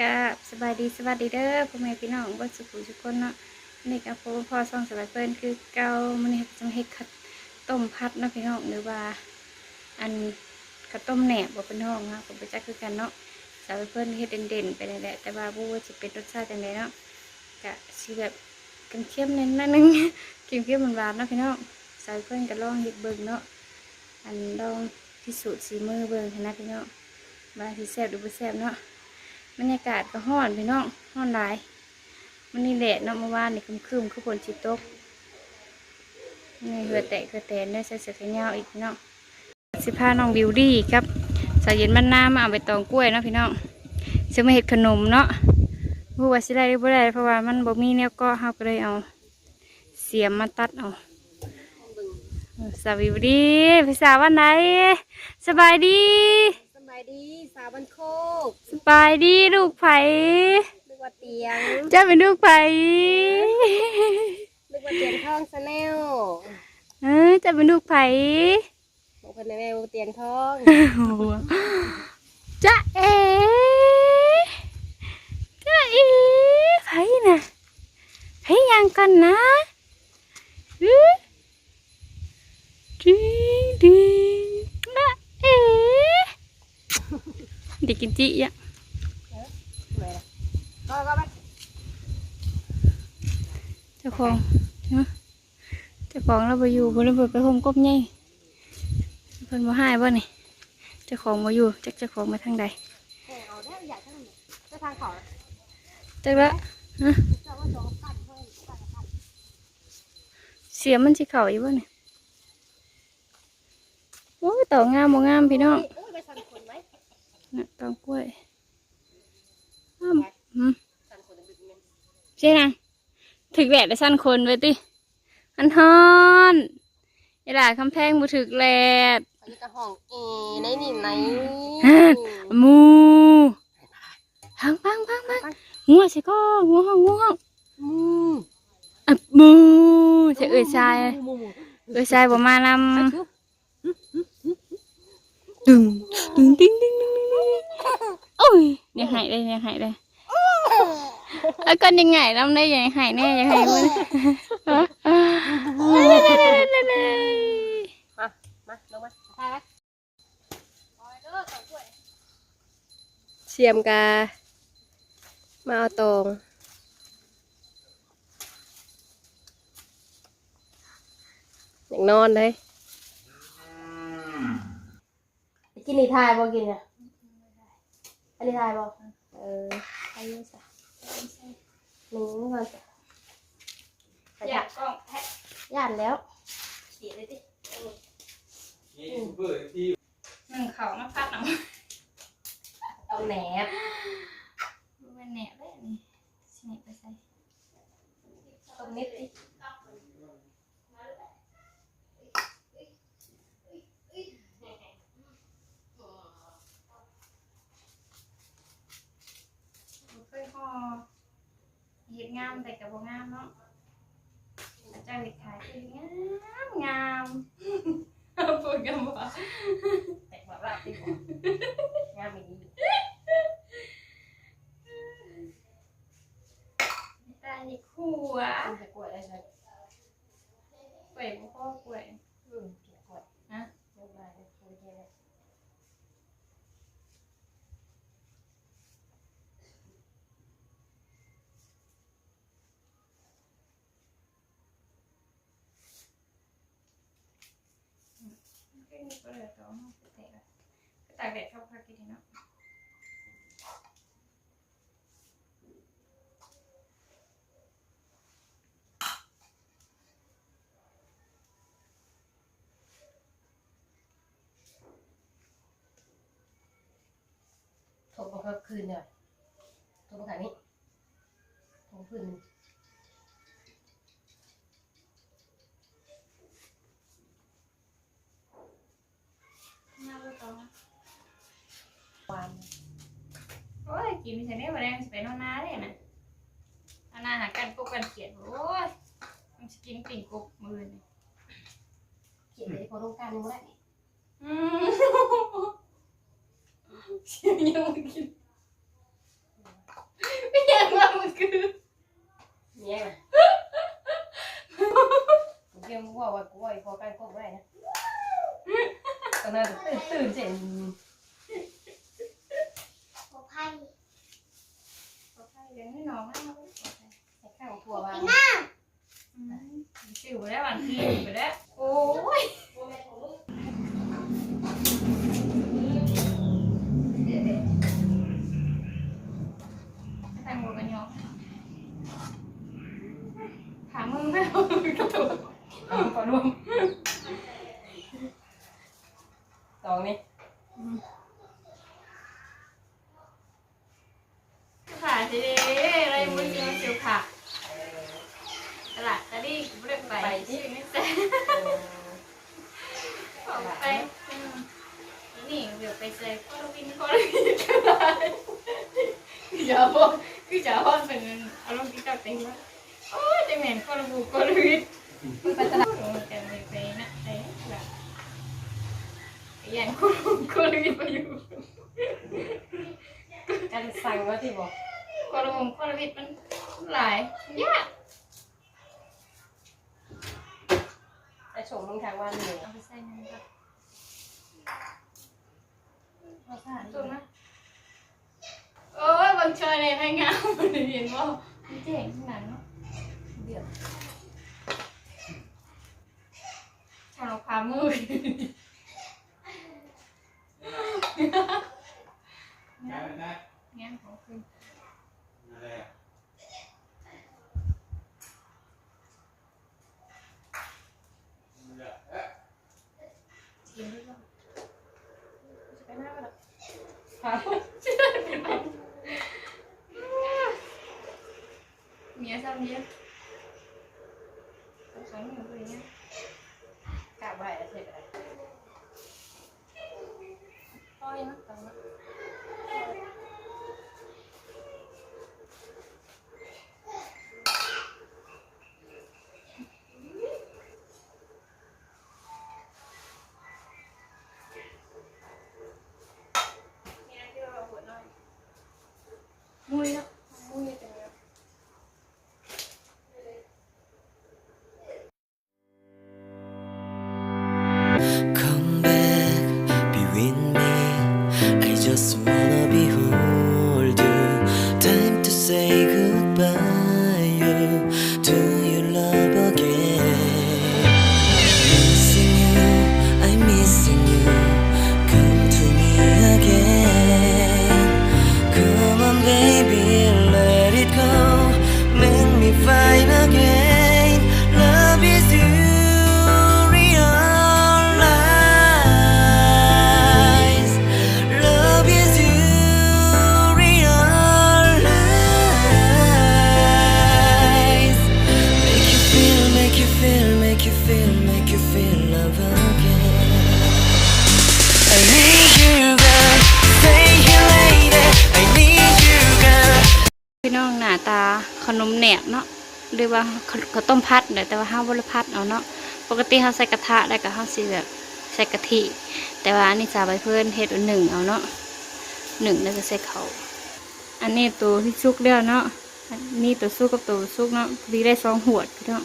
กับสบายดีสวัสดีเด้อพ่อแม่พี่น้องเบ่สุขุทุกคนเนาะนี่กับพ่อพ่อซ่องสบายเพิ่นคือเกามื้อนี้จะมาเฮ็ดข้าวต้มพัดเนาะพี่น้องหรือว่าอันข้าวต้มแหนบบ่เป็นห้องนะผมไปจักคือกันเนาะสาวเพิ่นเฮ็ดเด่นๆไปแหละแต่ว่าบ่ว่าสิเป็นรสชาติจังไดเนาะก็สิแบบกันเค็มนิดนึงกินเค็มหวานๆเนาะพี่น้องสาวเพิ่นก็ลองเฮ็ดเบิ่งเนาะอันลองพิสูจน์สีมือเบิ่งนะพี่น้องว่าสิแซ่บหรือบ่แซ่บเนาะ บรรยากาศก็ห้อนพี่น้องห้อนหลายมันนี่แหละเนาะเมื่อวานนี่คึมคึมคือฝนจิตกนี่เหือแตะเหือแตนได้ใส่เสื้อแขนยาวอีกพี่น้องสิพาน้องบิวดี้ครับสาวเย็นมันน้ามาเอาไปตองกล้วยเนาะพี่น้องซื้อมาเห็ดขนมเนาะผู้ว่าสิได้หรือบ่ได้เพราะว่ามันบ่มีแนวก็เฮาก็เลยเอา เสียมมาตัดเอาสวบิวดี้พี่สาววันไหนสบายดีายดีสาวบันโคกสบายดีลูกไผ่นึกว่าเตียงเจ้าเป็นลูกไผ่นึกว่าเตียงทองสแนลเออเจ้าเป็นลูกไผ่บอกคนในแมวเตียงทองจ้าเอ๋จ้าเอ๋ไผ่น่ะไผ่ยังกันนะอือดีดีจ้าเอ๋เด็กกิน จิอะไหนล่ะก็ก็ไปเจ้าของเนาะเจ้าของเราไปอยู่บนเรือไปโฮมกบไงเพิ่นมาให้บ่นี่เจ้าของมาอยู่จักเจ้าของมาทางใดจะทางเขาจักละฮะเจ้าว่าเสียมันสิเข่าอยู่บ่นี่โอ้ยเต่างามบ่งามพี่น้อง น่ะเต่ากล้วยอ้าวหืมสั่นคนดึกเงินใช่นะถึกแดดได้สั้นคนไว้ติอันฮอนไอ้หล่าคำแพงบ่ถึกแดดอันนี้ก็ห้องเอในนี่ไหนหมูพังพังพังพังงัวสิก็งัวห้องงัวห้องมูอะหมูจะเอ่ยชายมูมูเอ่ยชายบ่มานไปำ คือตึงตึงติ้งติ้งติ้งติ้งติ้งโอ้ยเนี่ยหายเลยเนี่ยหายเลยแล้วก็ยังไงลำได้ยังหายแน่ยังหายมันมามาลงมาไปไปเชียมกา มาเอาตรงอย่างนอนเลย กินนี่ทายบ่กินเนี่ยอันนี้ทายบ่เอออายุสะหนึ่งก่อนจ้ะไปอยาจ้ะกกล้องแพะย่านแล้วเสียเลยดินี่ซูเปอร์ที่หนึ่งเขามาพัดเอาเอาแหนบมันแหนบเลยอันนี่สิแหนบไปใส่ตรงนี้ดิ เคยห่อเห็ดงามแต่กับบ่งามเนาะอาจารย์เด็กขายคืองามงามพูดกันบ่แตกแบบว่าติดงามอย่างนี้ตาเด็กขัวต้องจะกล้วยได้ใช่กล้วยบ่พ่อกล้วยอืมเกี่ยวกล้วยฮะไม่ได้ไม่ได้ไม่ได้ ก็เลยต้องไปแตะก็ตากแดดเข้าพักกินเนาะโทรมาคืนเลยโทรมาขายนี้โทรคืน วานโอ้ยกินเสร็จแล้วบ่ได้มันสิไปนอนนาได้น่ะอันน่าหากันกบกันเขียดโอ้ยมันสิกินปิ่งกบมื้อนี่เขียนเลยพอต้องการนึงก็ได้อืมเสียงยังบ่กิน อนนั้นตื่นตื่นเจ็น ขอไพ่ขอไพ่เลี้ยงให้น้องนะใส่ข้าวถั่ววางสิวไปแล้ววันที่ไปแล้วโอ้ยแต่งหัวกันยองถามมึงไม่เอากระตุกเอาขอรวมสองนี่ ขาดดีอะไรมึงเจอสิวขาตลาดตะลี่กู ไม่ไปที่ไม่แต่ออกไปนี่เดี๋ยวไปใส่คอวินคอวินก็ได้อย่าบอกคือจะฮอนเป็นอารมณ์ที่เจ้าเต็งว่าโอ้ยจะเหม็นคอร์บูคอวินไปตลาดโอ้ยแต่ไม่ไปนะไอ้แบบย่างคอร์คอร์วินไปอยู่กันสั่งว่าที่บอกคอร์บูคอร์วินมันหลายยาก ไอ้ชมมึงทางว่านี่เอาไปใส่น้ำครับเอาผ้าถูกนะโอ้ยบางชอยในไทยงามมันเห็นว่ามันเจ๋งขนาดเนาะเดี๋ยวชาวพามือได้ได้งานของคุณ อะไรอะเอ๊ะ กินด้วยป่ะ จะไปหน้าก็ได้ผ้าเมียซ้ำ ขนมแหนบเนาะหรือว่าข้าวต้มพัดเดี๋ยแต่ว่าห้าวบริพัดเอาเนาะปกติเขาใส่กระทะได้กับเขาสิแบบใส่กะทิ แต่ว่าอันนี้สาใบเพื่อนเฮ็ดอันหนึ่งเอาเนาะหนึ่งแล้วก็ใส่เขาอันนี้ตัวที่ซุกเดียวเนาะอันนี้ตัวซุกกับตัวซุกเนาะดีได้สองหัวดพี่น้อง